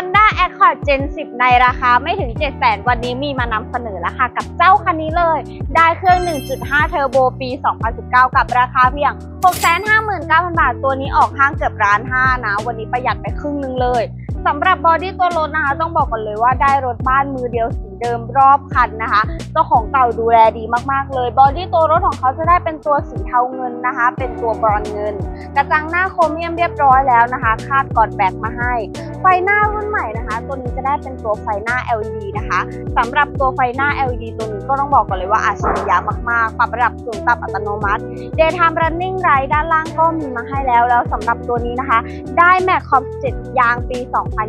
Honda Accord Gen 10 ในราคาไม่ถึง 700,000วันนี้มีมานำเสนอแล้วค่ะกับเจ้าคันนี้เลย ได้เครื่อง 1.5 เทอร์โบปี 2019 กับราคาเพียง 659,000 บาท ตัวนี้ออกห้างเกือบร้านห้านะ วันนี้ประหยัดไปครึ่งนึงเลย สำหรับบอดี้ตัวรถนะคะ ต้องบอกก่อนเลยว่าได้รถบ้านมือเดียวสีเดิมรอบคันนะคะ เจ้าของเก่าดูแลดีมากๆเลย บอดี้ตัวรถของเขาจะได้เป็นตัวสีเทาเงินนะคะ เป็นตัวบรอนเงิน กระจังหน้าโครเมียมเรียบร้อยแล้วนะคะ คาดกอดแบกมาให้ ไฟหน้ารุ่นใหม่น ตัวนี้จะได้เป็นตัวไฟหน้า LED นะคะสำหรับตัวไฟหน้า LED ตัวนี้ก็ต้องบอกก่อนเลยว่าอัจฉริยะมากๆ ปรับระดับสูงปรับอัตโนมัติ Daytime Running Light ด้านล่างก็มีมาให้แล้ว แล้วสำหรับตัวนี้นะคะ ได้แม็กคอมเจ็ยางปี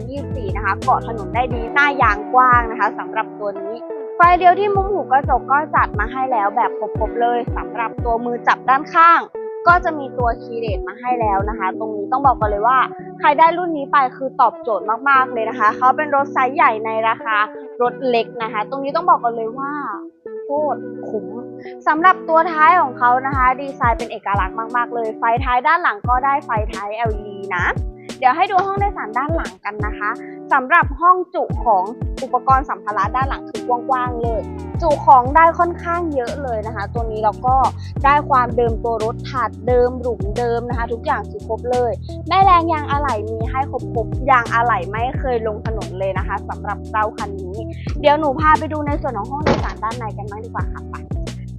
2024 นะคะเกาะถนนได้ดีหน้ายางกว้างนะคะสำหรับตัวนี้ไฟเลี้ยวที่มุมหูกระจกก็จัดมาให้แล้วแบบครบๆเลยสำหรับตัวมือจับด้านข้าง ก็จะมีตัวคีย์เรทมาให้แล้วนะคะ ตรงนี้ต้องบอกกันเลยว่า ใครได้รุ่นนี้ไปคือตอบโจทย์มากๆเลยนะคะ เขาเป็นรถไซส์ใหญ่ในราคารถเล็กนะคะ ตรงนี้ต้องบอกกันเลยว่าโคตรคุ้มสำหรับตัวท้ายของเขานะคะ ดีไซน์เป็นเอกลักษณ์มากๆเลย ไฟท้ายด้านหลังก็ได้ไฟท้าย LED นะ เดี๋ยวให้ดูห้องโดยสารด้านหลังกันนะคะ สำหรับห้องจุของอุปกรณ์สัมภาระด้านหลังคือกว้างๆเลย จุของได้ค่อนข้างเยอะเลยนะคะ ตัวนี้เราก็ได้ความเดิมตัวรถถาดเดิมหลุมเดิมนะคะ ทุกอย่างคือครบเลย แม่แรงยางอะไหล่มีให้ครบๆยางอะไหล่ไม่เคยลงถนนเลยนะคะสำหรับเจ้าคันนี้ เดี๋ยวหนูพาไปดูในส่วนของห้องโดยสารด้านในกันบ้างดีกว่าค่ะไป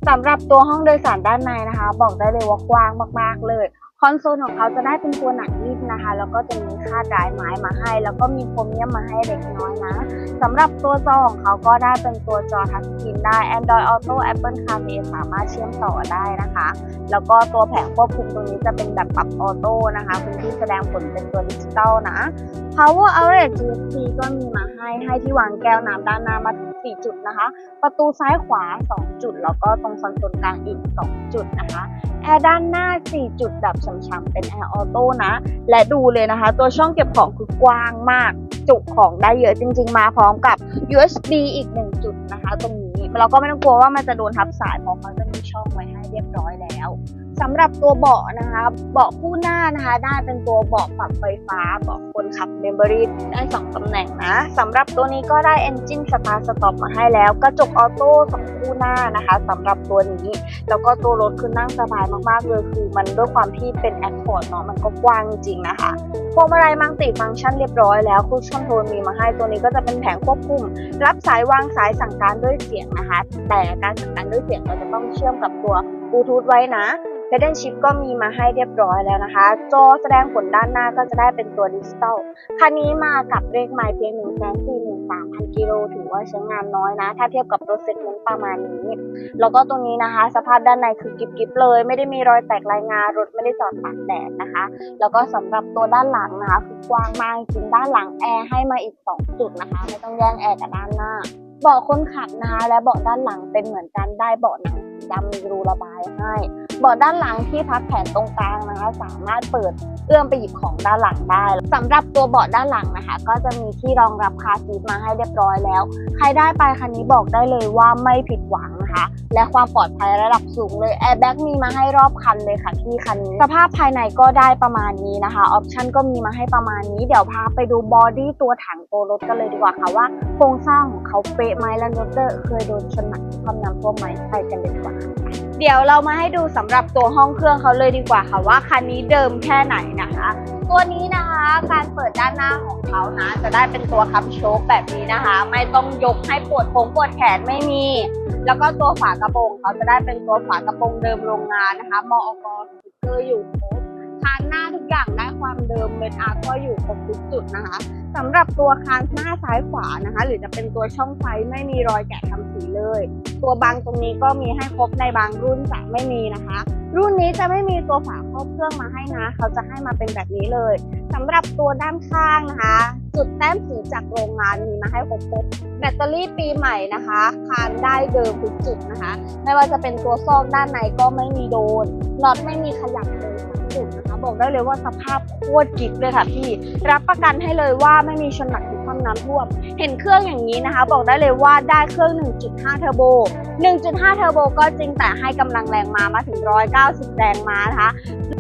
สำหรับตัวห้องโดยสารด้านในนะคะ บอกได้เลยว่ากว้างมากๆเลย คอนโซลของเขาจะได้เป็นตัวหนังนิ่มนะคะ แล้วก็จะมีค่าดรายไม้มาให้ แล้วก็มีโครเมียมมาให้เล็กน้อยนะสำหรับตัวจอของเขาก็ได้เป็นตัวจอทัชสกรีนได้ Android Auto Apple CarPlay สามารถเชื่อมต่อได้นะคะ แล้วก็ตัวแผงควบคุมตรงนี้จะเป็นแบบปรับออโต้นะคะพื้นที่แสดงผลเป็นตัวดิจิตอลนะ Power Outlet USB ก็มีมาให้ให้ที่วางแก้วน้ำด้านหน้ามาถึง4จุดนะคะ ประตูซ้ายขวา 2 จุด แล้วก็ตรงคอนโซลกลางอีก 2 จุดนะคะ แอร์ด้านหน้า 4 จุดแบบฉ่ำๆเป็นแอร์ออโต้นะ และดูเลยนะคะ ตัวช่องเก็บของคือกว้างมาก จุของได้เยอะจริง ๆ มาพร้อมกับ USB อีก 1 จุดนะคะ ตรงนี้ เราก็ไม่ต้องกลัวว่ามันจะโดนทับสายเพราะเขาจะมีช่องไว้ให้เรียบร้อย สำหรับตัวเบาะนะคะ เบาะคู่หน้านะคะได้เป็นตัวเบาะปรับไฟฟ้าเบาะคนขับเมมเบอรี่ได้2ตำแหน่งนะสำหรับตัวนี้ก็ได้ Engine Start Stop มาให้แล้ว กระจกออโต้สองคู่หน้านะคะสำหรับตัวนี้ แล้วก็ตัวรถคือนั่งสบายมากๆเลยคือมันด้วยความที่เป็นแอ c คอร์ดเนาะมันก็กว้างจริงนะคะพวงมาลัยมังติฟังก์ชันเรียบร้อยแล้วคูชั่นโทนมีมาให้ตัวนี้ก็จะเป็นแผงควบคุม รับสายวางสายสั่งการด้วยเสียงนะคะ แต่การสั่งการด้วยเสียงเราจะต้องเชื่อมกับตัวบลูทูธไว้นะ p e d a l Chip ก็มีมาให้เรียบร้อยแล้วนะคะ จอแสดงผลด้านหน้าก็จะได้เป็นตัวดิจิตอลคันนี้มากับเลขไมล์เพียง1 4 3 0 0 0กิโลถือว่าใช้งานน้อยนะ ถ้าเทียบกับรถเซ็กเมนต์ประมาณนี้ แล้วก็ตัวนี้นะคะ สภาพด้านในคือกิบๆเลย ไม่ได้มีรอยแตกลายงารถไม่ได้จอดตากแดดนะคะ แล้วก็สำหรับตัวด้านหลังนะคะคือกว้างมากจริงด้านหลังแอร์ให้มาอีก 2 จุดนะคะ ไม่ต้องแย่งแอร์กับด้านหน้าเบาะคนขับนะคะและเบาะด้านหลังเป็นเหมือนกันได้เบาะหนังสีดำมีรูระบายให้ บาะด้านหลังที่พักแขนตรงกลางนะคะ สามารถเปิดเอื้อมไปหยิบของด้านหลังได้สำหรับตัวเบาะด้านหลังนะคะ ก็จะมีที่รองรับคาซีทมาให้เรียบร้อยแล้ว ใครได้ไปคันนี้บอกได้เลยว่าไม่ผิดหวังนะคะ และความปลอดภัยระดับสูงเลยแอร์แบ็กมีมาให้รอบคันเลยค่ะที่คันนี้สภาพภายในก็ได้ประมาณนี้นะคะออปชั่นก็มีมาให้ประมาณนี้เดี๋ยวพาไปดูบอดี้ตัวถังตัวรถกันเลยดีกว่าค่ะว่าโครงสร้างของเขาเป๊ะไหมและรถเตอร์เคยโดนชนหนักความน้ำท่วมไหมไปกันเลยดีกว่าค่ะ เดี๋ยวเรามาให้ดูสำหรับตัวห้องเครื่องเขาเลยดีกว่าค่ะว่าคันนี้เดิมแค่ไหนนะคะ ตัวนี้นะคะการเปิดด้านหน้าของเขานะ จะได้เป็นตัวคับโชคแบบนี้นะคะ ไม่ต้องยกให้ปวดโค้งปวดแขนไม่มี แล้วก็ตัวฝากระโปรงเขาจะได้เป็นตัวฝากระโปรงเดิมโรงงานนะคะมอกสติ๊กเกอร์อยู่ครบคานหน้าทุกอย่างได้ความเดิมเลนอาร์ก็อยู่ครบทุกจุดนะคะสำหรับตัวคานหน้าซ้ายขวานะคะ หรือจะเป็นตัวช่องไฟไม่มีรอยแกะทำ เลย ตัวบางตรงนี้ก็มีให้ครบในบางรุ่นจะไม่มีนะคะ รุ่นนี้จะไม่มีตัวฝาครอบเครื่องมาให้นะ เขาจะให้มาเป็นแบบนี้เลยสำหรับตัวด้านข้างนะคะ จุดแต้มสีจากโรงงานมีมาให้ครบๆแบตเตอรี่ปีใหม่นะคะคานได้เดิมทุกจุดนะคะ ไม่ว่าจะเป็นตัวซอกด้านในก็ไม่มีโดนน็อตไม่มีขยับเลยสุดนะคะ บอกได้เลยว่าสภาพโคตรกิ๊กเลยค่ะพี่ รับประกันให้เลยว่าไม่มีชนหนักอความ น้ำท่วม เห็นเครื่องอย่างนี้นะคะ บอกได้เลยว่าได้เครื่อง 1.5 เทอร์โบ 1.5 เทอร์โบก็จริงแต่ให้กำลังแรงม้ามาถึง 190 แรงม้านะคะ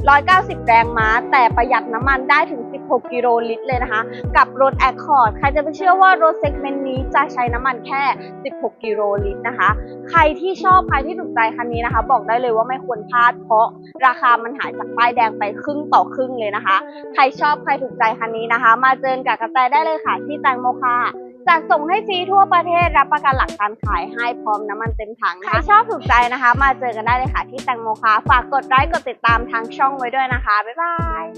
190 แรงม้า แต่ประหยัดน้ำมันได้ถึง 16 กิโลลิตรเลยนะคะ กับรถ Accord ใครจะไปเชื่อว่ารถเซกเมนต์นี้จะใช้น้ำมันแค่ 16 กิโลลิตรนะคะ ใครที่ชอบใครที่ถูกใจคันนี้นะคะ บอกได้เลยว่าไม่ควรพลาด เพราะราคามันหายจากป้ายแดงไปครึ่งต่อครึ่งเลยนะคะ ใครชอบใครถูกใจคันนี้นะคะ มาเจอกับกระแตได้เลยค่ะที่แตงโมค่ะ จัดส่งให้ฟรีทั่วประเทศรับประกันหลักการขายให้พร้อมน้ำมันเต็มถังนะคะใครชอบถูกใจนะคะ มาเจอกันได้เลยค่ะที่แตงโมคะฝากกดไลค์กดติดตามทางช่องไว้ด้วยนะคะ บ๊ายบาย